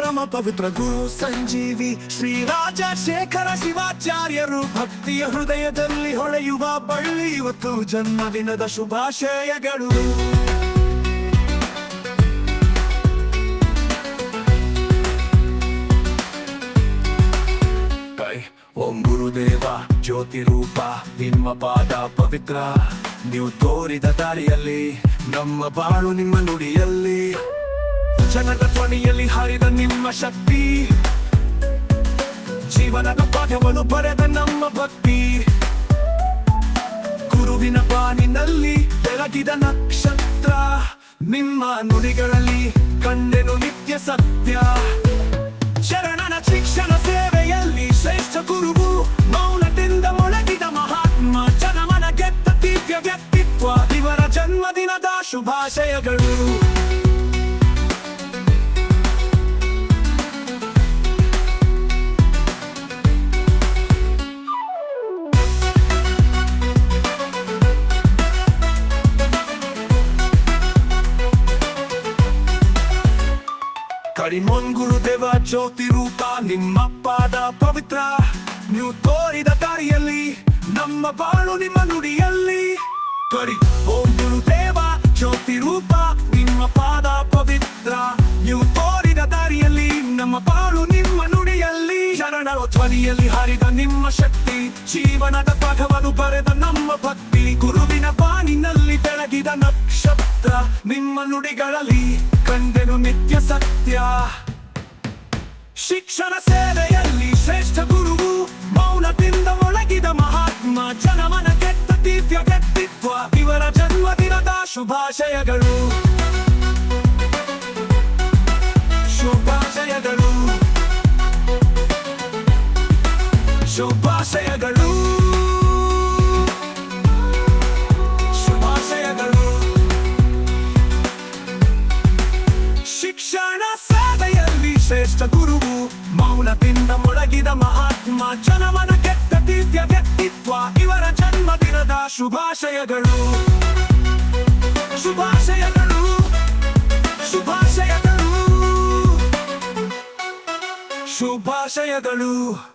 ನಮ್ಮ ಪವಿತ್ರ ಗುರು ಸಂಜೀವಿ ಶ್ರೀರಾಜಶೇಖರ ಶಿವಾಚಾರ್ಯರು ಭಕ್ತಿಯ ಹೃದಯದಲ್ಲಿ ಹೊಳೆಯುವ ಬಳ್ಳಿ ಇವತ್ತು ಜನ್ಮದಿನದ ಶುಭಾಶಯಗಳು. ಓಂ ಗುರುದೇವ ಜ್ಯೋತಿ ರೂಪ ನಿಮ್ಮ ಪಾದ ಪವಿತ್ರ. ನೀವು ತೋರಿದ ದಾರಿಯಲ್ಲಿ, ನಮ್ಮ ಬಾಳು ನಿಮ್ಮ ನುಡಿಯಲ್ಲಿ. ಜನರ ಧ್ವನಿಯಲ್ಲಿ ಹರಿದ ನಿಮ್ಮ ಶಕ್ತಿ. ಜೀವನದ ಪಾಠವನ್ನು ಬರೆದ ನಮ್ಮ ಭಕ್ತಿ. ಗುರುವಿನ ಬಾನಿನಲ್ಲಿ ಬೆಳಗಿದ ನಕ್ಷತ್ರ. ನಿಮ್ಮ ನುಡಿಗಳಲ್ಲಿ ಕಂಡೆನು ನಿತ್ಯ ಸತ್ಯ. ಶರಣನ ಶಿಕ್ಷಣ ಸೇವೆಯಲ್ಲಿ ಶ್ರೇಷ್ಠ ಗುರುವು ಮೌನದಿಂದ ಮೊಳಗಿದ ಮಹಾತ್ಮ. ಜನಮನ ಗೆದ್ದ ದಿವ್ಯ ವ್ಯಕ್ತಿತ್ವ, ಇವರ ಜನ್ಮದಿನದ ಶುಭಾಶಯಗಳು. ಕರಿಮೊನ್ ಗುರುದೇವ ಜ್ಯೋತಿ ರೂಪ ನಿಮ್ಮ ಪಾದ ಪವಿತ್ರ. ನೀವು ತೋರಿದ ದಾರಿಯಲ್ಲಿ, ನಮ್ಮ ಬಾಳು ನಿಮ್ಮ ನುಡಿಯಲ್ಲಿ. ಕರಿ ಓಂ ಗುರುದೇವ ಜ್ಯೋತಿ ರೂಪ ನಿಮ್ಮ ಪಾದ ಪವಿತ್ರ. ನೀವು ತೋರಿದ ದಾರಿಯಲ್ಲಿ, ನಮ್ಮ ಬಾಳು ನಿಮ್ಮ ನುಡಿಯಲ್ಲಿ. ಶರಣರ ಧ್ವನಿಯಲ್ಲಿ ಹರಿದ ನಿಮ್ಮ ಶಕ್ತಿ, ಜೀವನದ ಪಾಠವನ್ನು ಬರೆದ ನಮ್ಮ ಭಕ್ತಿ. ಗುರುವಿನ ಬಾನಿನಲ್ಲಿ ಬೆಳಗಿದ ನಕ್ಷತ್ರ ನಿಮ್ಮ ನುಡಿಗಳಲ್ಲಿ ಕಂಡೆನು ನಿತ್ಯ ಸತ್ಯ. ಶಿಕ್ಷಣ ಸೇವೆಯಲ್ಲಿ ಶ್ರೇಷ್ಠ ಗುರುವು, ಮೌನದಿಂದ ಒಳಗಿದ ಮಹಾತ್ಮ, ಜನಮನ ಕೆಟ್ಟ ದಿವ್ಯ ವ್ಯಕ್ತಿತ್ವ, ಇವರ ಜನ್ಮದಿನದ ದಿನದ ಶುಭಾಶಯಗಳು. ಶುಭಾಶಯಗಳು. ಶುಭಾಶಯಗಳು. ಗುರುವು ಮೌನದಿಂದ ಮೊಳಗಿದ ಮಹಾತ್ಮ ಜನಮನ ಕೆತ್ತ ದಿವ್ಯ ವ್ಯಕ್ತಿತ್ವ ಇವರ ಜನ್ಮದಿನದ ಶುಭಾಶಯಗಳು. ಶುಭಾಶಯಗಳು ಶುಭಾಶಯಗಳು. ಶುಭಾಶಯಗಳು.